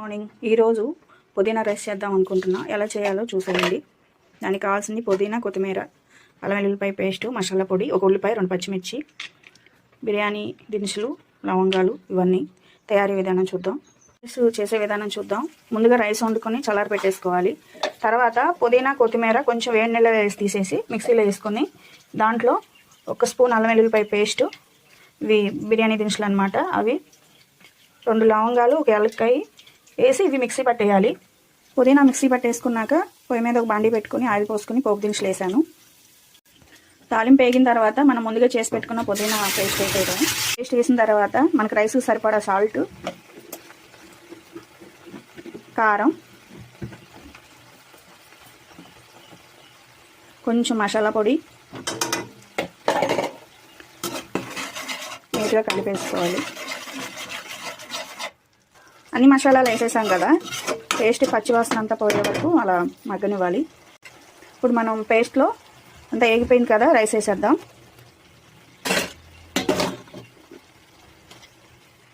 Morning ఈరోజు పుదీనా rice చేద్దాం అనుకుంటున్నా. ఎలా చేయాలో చూసేయండి. దానికి కావాల్సింది పుదీనా కొత్తిమీర అల్లం వెల్లుల్లిపాయ పేస్ట్ మసాలా పొడి ఒక ఉల్లిపాయ రెండు పచ్చిమిర్చి బిర్యానీ దినుసులు లవంగాలు ఇవన్నీ తయారీ విధానం చూద్దాం. రైస్ చేసే విధానం చూద్దాం. ముందుగా రైస్ వండుకొని చల్లారి పెట్టేసుకోవాలి. తర్వాత పుదీనా కొత్తిమీర కొంచెం వేడి నీళ్ళ వేసి తీసేసి మిక్సీలో వేసుకొని దాంట్లో ఒక స్పూన్ అల్లం వెల్లుల్లిపాయ పేస్ట్ ఇవి బిర్యానీ దినుసులు అనమాట అవి రెండు లవంగాలు ఒక యాలక్కాయ వేసి ఇవి మిక్సీ పట్టేయాలి. పుదీనా మిక్సీ పట్టేసుకున్నాక పొయ్యి మీద ఒక బండి పెట్టుకుని ఆయిల్ పోసుకుని పోపు దినుసులు వేసాను. తాలింపు వేగిన తర్వాత మనం ముందుగా చేసి పెట్టుకున్న పుదీనా పేస్ట్ వేసేయడం పేస్ట్ వేసిన తర్వాత మనకు రైస్ సరిపడా సాల్ట్ కారం కొంచెం మసాలా పొడి నీట్గా కలిపేసుకోవాలి. అన్ని మసాలాలు వేసేసాం కదా. పేస్ట్ పచ్చివాసన అంతా పోయే వరకు అలా మగ్గనివ్వాలి. ఇప్పుడు మనం పేస్ట్లో అంతా ఏగిపోయింది కదా రైస్ వేసేద్దాం.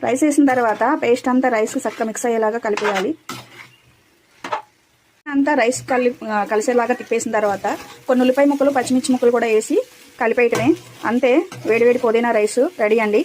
రైస్ వేసిన తర్వాత పేస్ట్ అంతా రైస్ చక్కగా మిక్స్ అయ్యేలాగా కలిపేయాలి. అంతా రైస్ కలి కలిసేలాగా తిప్పేసిన తర్వాత కొన్ని ఉల్లిపాయ ముక్కలు పచ్చిమిర్చి ముక్కలు కూడా వేసి కలిపేయటమే. అంతే వేడివేడి పుదీనా రైస్ రెడీ అండి.